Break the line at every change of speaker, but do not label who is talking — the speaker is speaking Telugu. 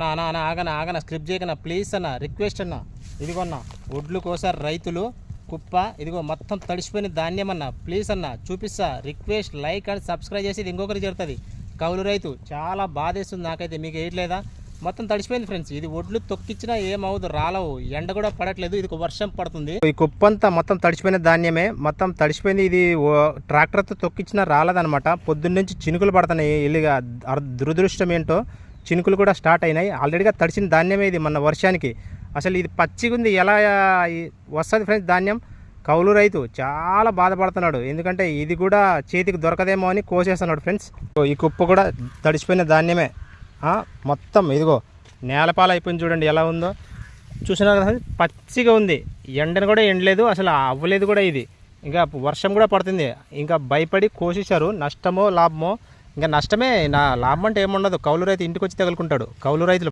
నా అన్న ఆగన ఆగన స్క్రిప్ట్ చేయకన? ప్లీజ్ అన్న రిక్వెస్ట్ అన్న. ఇదిగోన్న ఒడ్లు కోసారు రైతులు కుప్ప ఇదిగో మొత్తం తడిసిపోయిన ధాన్యం అన్న. ప్లీజ్ అన్న చూపిస్తా రిక్వెస్ట్ లైక్ అండ్ సబ్స్క్రైబ్ చేసి ఇది ఇంకొకరికి జరుగుతుంది. కౌలు రైతు చాలా బాధేస్తుంది నాకైతే మీకు వేయట్లేదా మొత్తం తడిసిపోయింది ఫ్రెండ్స్ ఇది ఒడ్లు తొక్కిచ్చినా ఏమవుదు రాలవు. ఎండ కూడా పడట్లేదు ఇది ఒక వర్షం పడుతుంది. ఈ కుప్పంతా మొత్తం తడిచిపోయిన ధాన్యమే. మొత్తం తడిచిపోయింది ఇది ఓ- ట్రాక్టర్తో తొక్కిచ్చినా రాలేదనమాట పొద్దున్న నుంచి చినుకులు పడుతున్నాయి ఇల్లుగా. అర్- దురదృష్టం ఏంటో? చినుకులు కూడా స్టార్ట్ అయినాయి. ఆల్రెడీగా తడిచిన ధాన్యమే ఇది మన వర్షానికి. అసలు ఇది పచ్చిగా ఉంది ఎలా వస్తుంది ఫ్రెండ్స్ ధాన్యం? కౌలు రైతు చాలా బాధపడుతున్నాడు. ఎందుకంటే ఇది కూడా చేతికి దొరకదేమో అని కోసేస్తున్నాడు ఫ్రెండ్స్ ఈ కుప్ప కూడా తడిచిపోయిన ధాన్యమే. మొత్తం ఇదిగో నేలపాలు అయిపోయింది చూడండి ఎలా ఉందో. చూసినారు కదా పచ్చిగా ఉంది. ఎండను కూడా ఎండలేదు అసలు అవ్వలేదు కూడా ఇది. ఇంకా వర్షం కూడా పడుతుంది. ఇంకా భయపడి కోసేశారు. నష్టమో లాభమో ఇంకా నష్టమే. నా లాభం అంటే ఏముండదు. కౌలు రైతు ఇంటికి వచ్చి తగులుకుంటాడు. కౌలు రైతులు